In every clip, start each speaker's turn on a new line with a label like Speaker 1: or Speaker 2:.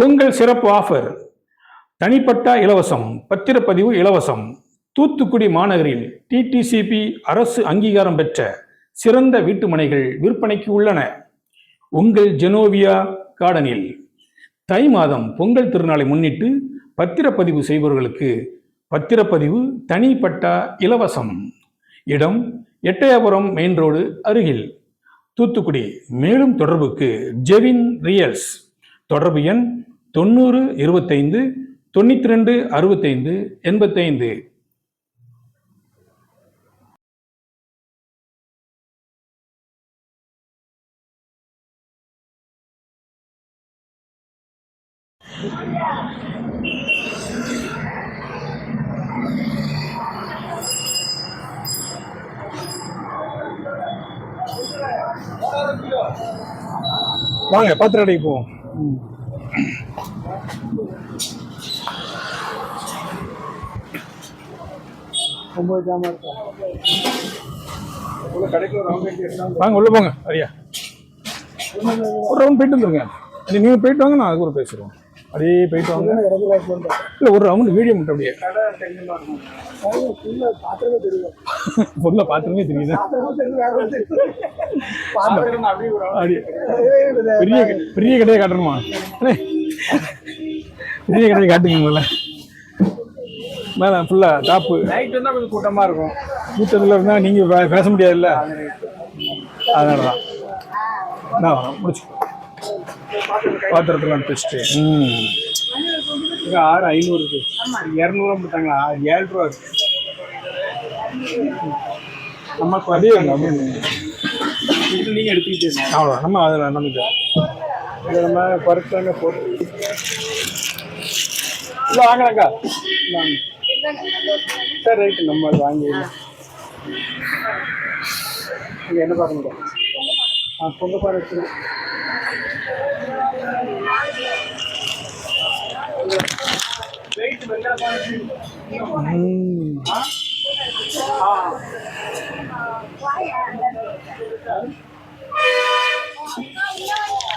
Speaker 1: பொங்கல் சிறப்பு ஆஃபர் தனிப்பட்டா இலவசம். பத்திரப்பதிவு இலவசம். தூத்துக்குடி மாநகரில் டிடிசிபி அரசு அங்கீகாரம் பெற்ற சிறந்த வீட்டுமனைகள் விற்பனைக்கு உள்ளன. உங்கள் ஜெனோவியா கார்டனில் தை மாதம் பொங்கல் திருநாளை முன்னிட்டு பத்திரப்பதிவு செய்பவர்களுக்கு பத்திரப்பதிவு தனிப்பட்டா இலவசம். இடம் எட்டயபுரம் மெயின் ரோடு அருகில். தூத்துக்குடி. மேலும் தொடர்புக்கு ஜெவின் ரியல்ஸ் தொடர்பு எண் தொண்ணூறு இருபத்தைந்து தொண்ணூற்றி ரெண்டு அறுபத்தைந்து எண்பத்தைந்து. வாங்க பாத்திர கடைக்கு போவோம்.
Speaker 2: ஒம்பது ஜாமான் இருக்கா
Speaker 1: வாங்க உள்ள போங்க சரியா ஒரு ரவுண்ட் போயிட்டு வந்துருங்க. அது நீங்க போயிட்டு வாங்க நான் அதுக்கு ஒரு பேசுறோம் அப்படியே போயிட்டு வாங்க. இல்ல ஒரு ரவுண்ட் வீடியோ மட்டும் அப்படியே.
Speaker 2: கடை
Speaker 1: பொருளை பார்த்துமே தெரியுது. பெரிய பெரிய கடையை காட்டணுமா? பெரிய கடையை காட்டுங்க முதல்ல மேலே ஃபுல்லாக டாப்பு
Speaker 2: நைட் வந்தா கொஞ்சம் கூட்டமா இருக்கும்.
Speaker 1: கூட்டத்தில் இருந்தால் நீங்கள் பேச முடியாதுல்ல? அதனால தான் நான் முடிச்சு. பாத்திரத்தில் டெஸ்ட்டு ம்.
Speaker 2: ஆறு ஐநூறு இருக்கு. இரநூறுவா கொடுத்தாங்களா? ஏழு ரூபா இருக்கு. நம்ம
Speaker 1: அப்படியே இருங்க, அப்படியே இருங்க.
Speaker 2: இது நீங்க எடுத்துக்கிட்டே
Speaker 1: அவ்வளோ நம்ம அதில் நமக்கு
Speaker 2: இதை நம்ம பருத்தாங்க போட்டு. இல்லை வாங்கலாங்க வாங்க. சரி ரைட்டு நம்ம வாங்கிடலாம் இங்கே என்ன பாருங்க ஆ பொங்க பாரு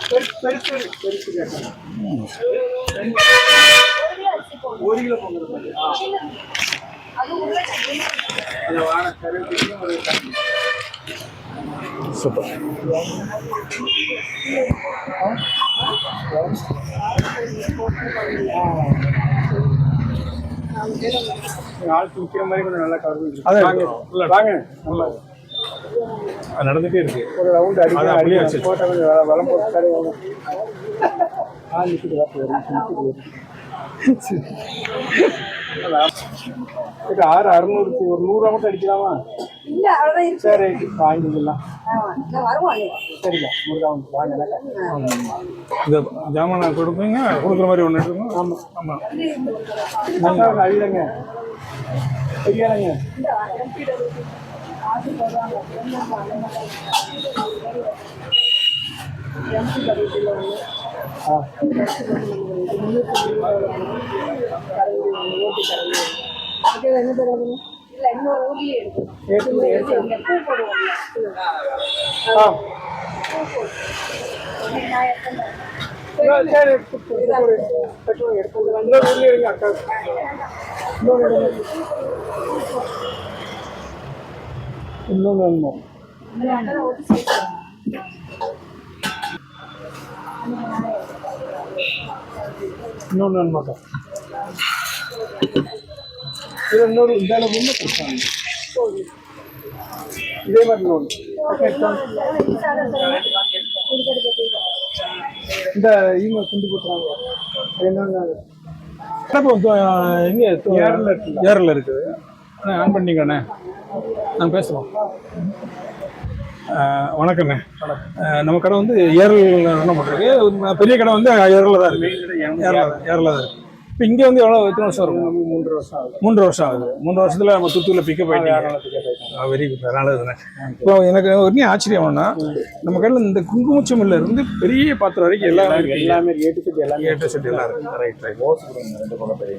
Speaker 2: பெருசு பெருசு கேட்டேன். ஒரு கிலோ பொங்கல்
Speaker 1: சூப்பர்.
Speaker 2: ஆள் தூக்கிற மாதிரி கொஞ்சம் நல்லா கவர் வாங்க நம்ம
Speaker 1: அது நடந்துகிட்டே இருக்கு.
Speaker 2: ஒரு ரவுண்ட் அடிக்க அடிக்க
Speaker 1: வச்சு.
Speaker 2: போட்ட கொஞ்சம் வளம் போட்டு ஆ நிற்கிது ஆறு அறுநூறுக்கு ஒரு நூறுரூவா மட்டும் அடிக்கலாமா?
Speaker 3: இல்ல அவ்வளவுதான் இருக்கு.
Speaker 2: சரி வாங்கிக்கலாம்
Speaker 3: ஆமா நான் வருவாங்க
Speaker 2: சரிங்க முருகா வாங்க
Speaker 1: ஜாமானை கொடுப்பீங்க? கொடுக்குற மாதிரி ஒன்று எடுத்துக்கணும்
Speaker 2: ஆமாம்
Speaker 1: ஆமாம்
Speaker 2: மசாலா அழிலங்க சரியானங்க. ஆ பெட்ரோல் எடுத்து கொடு. இன்னொரு ஊர்லயே இருங்க அக்கா இன்னொரு இடம். இன்னொன்று இன்னொன்று இது இன்னொரு இந்த அளவு ஒன்று கொடுத்தாங்க. இதே மாதிரி லோன் இந்த இவங்க கொண்டு போட்டுறாங்க. என்னங்க
Speaker 1: எங்கே?
Speaker 2: ஏரில்
Speaker 1: இருக்குது. ஆன் பண்ணிக்கண்ணே. நான் பேசுகிறோம் வணக்கண்ணே நம்ம கடை வந்து ஏரல் என்ன பண்ணுறது? பெரிய கடை வந்து ஏரில் தான் இருக்குது ஏரில் ஏரில் தான் இருக்குது இப்போ இங்கே வந்து எவ்வளோ எத்தனை வருஷம் இருக்கும்?
Speaker 2: மூன்று வருஷம் ஆகுது.
Speaker 1: மூன்று வருஷம் ஆகுது. மூன்று வருஷத்துல நம்ம துத்தூரில் பிக்கப்
Speaker 2: ஆயிட்டோம்.
Speaker 1: வெரி குட் நல்லதுண்ணே இப்போ எனக்கு ஒரு ஆச்சரியம் என்னன்னா நம்ம கையில் இந்த குங்குமச்சமில்ல இருந்து பெரிய பாத்திரம் வரைக்கும் எல்லாமே இருக்கு.
Speaker 2: எல்லாமே ஏட்டு செட் எல்லாமே
Speaker 1: ஏற்ற செட் எல்லாம் இருக்கு. ரைட் ரைட்
Speaker 2: ஓஸ் ரெண்டு பக்கம் பெரிய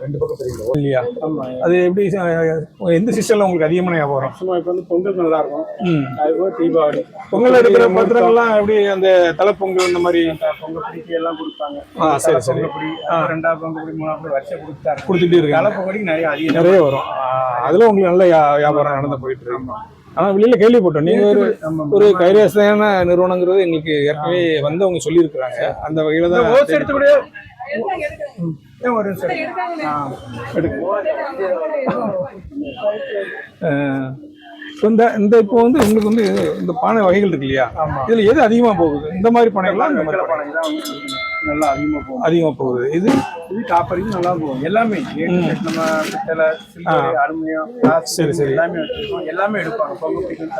Speaker 2: ரெண்டு பக்கம் பெரிய
Speaker 1: இல்லையா? அது எப்படி எந்த சிஸ்டம்ல உங்களுக்கு அதிகமான ஞாபகம்
Speaker 2: சும்மா இப்போ வந்து பொங்கல் நல்லா இருக்கும்.
Speaker 1: ம்.
Speaker 2: அதுபோக தீபாவளி.
Speaker 1: பொங்கல் எடுக்கிற பாத்திரங்கள்லாம் எப்படி அந்த தலைப்பொங்கல் இந்த மாதிரி?
Speaker 2: பொங்கல் பிடிக்கு எல்லாம் கொடுப்பாங்க.
Speaker 1: ஆ சரி சரி.
Speaker 2: பொங்கல் பிடி ரெண்டாவது பொங்கல் பிடி மூணாவது வருஷம் கொடுத்தாரு
Speaker 1: கொடுத்துட்டே இருக்காங்க.
Speaker 2: தலை பொங்கலுக்கு நிறைய அதிகம்.
Speaker 1: நிறைய வரும். அதுல உங்களுக்கு நல்ல வியா- வியாபாரம் நடந்து போயிட்டு இருக்கு. ஆனா வெளியில கேள்விப்பட்டோம் நீங்க ஒரு ஒரு கைராசியான நிறுவனங்கிறது எங்களுக்கு ஏற்கனவே வந்தவங்க சொல்லியிருக்கிறாங்க. அந்த வகையில தான்
Speaker 2: ஒரு
Speaker 1: இந்த இந்த இப்போ வந்து உங்களுக்கு வந்து இந்த பானை வகைகள் இருக்கு இல்லையா? இதுல எது அதிகமா போகுது? இந்த மாதிரி பானைகளா இந்த மாதிரி
Speaker 2: வெத்தலை நல்லா அதிகமாக போகும்.
Speaker 1: அதிகமா போகுது. இது?
Speaker 2: இது காப்பரிக்கும் நல்லா போகும். எல்லாமே. நம்ம பித்தளை அலுமினியம்
Speaker 1: சரி, சரி.
Speaker 2: எல்லாமே வச்சிருக்கோம் எல்லாமே எடுப்பாங்க. பொங்கல் பிடிக்கும்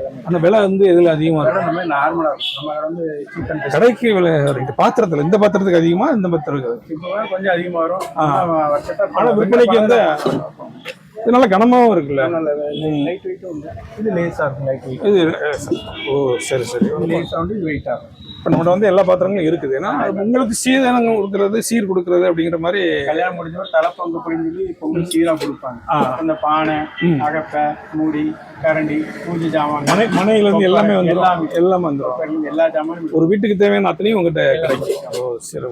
Speaker 2: எல்லாமே.
Speaker 1: அந்த விலை வந்து எதுல அதிகமா இருக்கு
Speaker 2: இந்த மாதிரி நார்மலாக இருக்கும். நம்ம வந்து அண்ட்
Speaker 1: கடைக்கு விலை இந்த பாத்திரத்துல இந்த பாத்திரத்துக்கு அதிகமா இந்த பாத்திரத்துக்கு
Speaker 2: இப்போ கொஞ்சம் அதிகமாக வரும். ஆனா வருஷத்தை
Speaker 1: ஆனா விற்பனைக்கு வந்து இது நல்ல கனமாவும் இருக்குல்ல?
Speaker 2: லைட் வெயிட்டும் உண்டு. இது லேஸாக இருக்கும் லைட் வெயிட்
Speaker 1: இது ஓ சரி சரி.
Speaker 2: லேஸாக வந்து வெயிட்டாக இருக்கும்.
Speaker 1: இப்போ நம்மகிட்ட வந்து எல்லா பாத்திரங்களும் இருக்குது. ஏன்னா உங்களுக்கு சீதனங்கள் கொடுக்கறது சீர் கொடுக்கறது அப்படிங்கிற மாதிரி
Speaker 2: கல்யாணம் முடிஞ்சோ தலை பொங்கு அப்படின்னு சொல்லி பொங்கல் சீராக கொடுப்பாங்க. அந்த பானை அகப்பை மூடி கரண்டி பூஜை ஜாமான்
Speaker 1: மனை மனையில இருந்து எல்லாமே வந்து
Speaker 2: எல்லாமே.
Speaker 1: எல்லாமே வந்துடும்
Speaker 2: எல்லா ஜாமானும்
Speaker 1: ஒரு வீட்டுக்கு தேவையான அத்தனையும் உங்ககிட்ட கிடைக்கும். ஓ சரி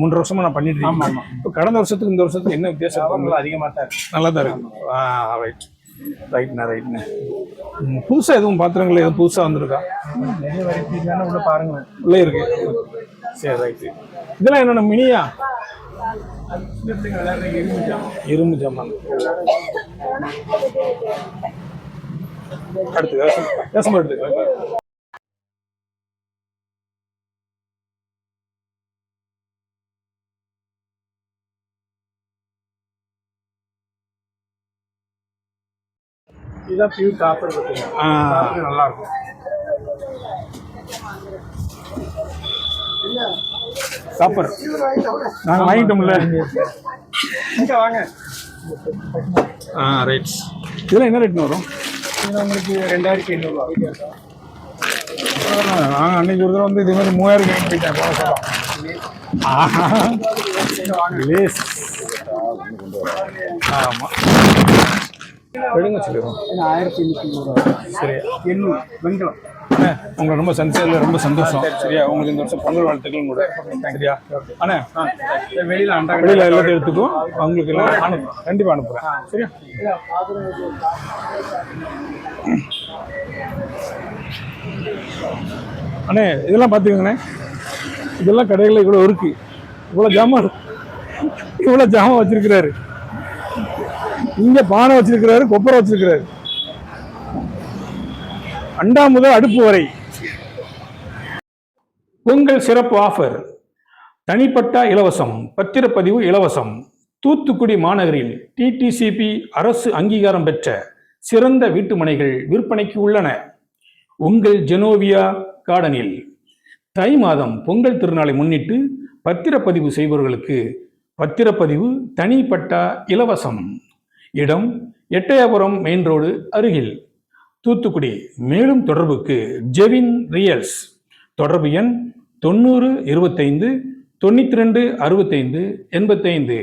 Speaker 1: மூன்று வருஷமா நான் பண்ணிட்டு இருக்கேன். இப்போ கடந்த வருஷத்துக்கு இந்த வருஷத்துக்கு என்ன வித்தியாசம்
Speaker 2: அதிகமாக தான் இருக்கு.
Speaker 1: நல்லா தான் இருக்கு. ரைட் ரைட்ண்ணா ரைட்ண்ணே புதுசாக எதுவும் பாத்திரங்கள் எதுவும் புதுசாக வந்திருக்கா?
Speaker 2: நிறைய வெரைட்டி தானே உள்ள பாருங்க
Speaker 1: உள்ளே இருக்கு. சரி ரைட்டு இதெல்லாம் என்னென்ன மினியா? இரும்பு ஜாமான் அடுத்து எடுத்துக்கலாம்.
Speaker 2: இதுதான் பியூர் காப்பர் காப்பர் நல்லா இருக்கும்
Speaker 1: சாப்பர் நாங்கள் வாங்கிட்டோம்ல.
Speaker 2: இங்கே வாங்க.
Speaker 1: ஆ ரைட் இதெல்லாம் என்ன ரேட்னு வரும்?
Speaker 2: உங்களுக்கு ரெண்டாயிரத்தி எண்ணூறுவா
Speaker 1: நாங்கள் அன்னைக்கு ஒரு தடவை வந்து இதே மாதிரி மூவாயிரம் வாங்கி போயிட்டேன் போன சொல்லம் ஆஹா. ஆமாம்
Speaker 2: ஏன்னா ஆயிரத்தி எண்ணூற்றி
Speaker 1: சரி.
Speaker 2: எண்ணூறு வெண்கலம்
Speaker 1: அண்ணே உங்களை ரொம்ப சந்திச்சதுல ரொம்ப சந்தோஷம். சரியா? உங்களுக்கு இந்த வருஷம் பொங்கல் வாழ்த்துக்களும் கூட. சரியா? அண்ணே
Speaker 2: வெளியில் அண்டா
Speaker 1: வெளியில் எல்லாத்தையும் எடுத்துக்கும் அவங்களுக்கு எல்லாம் அனுப்புறேன் கண்டிப்பாக அனுப்புகிறேன் சரியா? அண்ணே இதெல்லாம் பார்த்துக்கோங்கண்ணே இதெல்லாம் கடைகளில் இவ்வளோ இருக்கு. இவ்வளோ ஜாமான் இவ்வளோ ஜாமான் வச்சிருக்கிறாரு. இங்கே பானை வச்சிருக்கிறாரு கொப்பரை வச்சிருக்கிறாரு. அண்டா முதல் அடுப்பு வரை. உங்கள் சிறப்பு ஆஃபர். தனிப்பட்ட இலவசம் பத்திரப்பதிவு இலவசம். தூத்துக்குடி மாநகரில் டிடிசிபி அரசு அங்கீகாரம் பெற்ற சிறந்த வீட்டு மனைகள் விற்பனைக்கு உள்ளன. உங்கள் ஜெனோவியா கார்டனில் தை மாதம் பொங்கல் திருநாளை முன்னிட்டு பத்திரப்பதிவு செய்பவர்களுக்கு பத்திரப்பதிவு தனிப்பட்டா இலவசம். இடம் எட்டயபுரம் மெயின் ரோடு அருகில். தூத்துக்குடி மேலும் தொடர்புக்கு ஜெவின் ரியல்ஸ் தொடர்பு எண் தொண்ணூறு இருபத்தைந்து தொண்ணூற்றி ரெண்டு அறுபத்தைந்து எண்பத்தைந்து.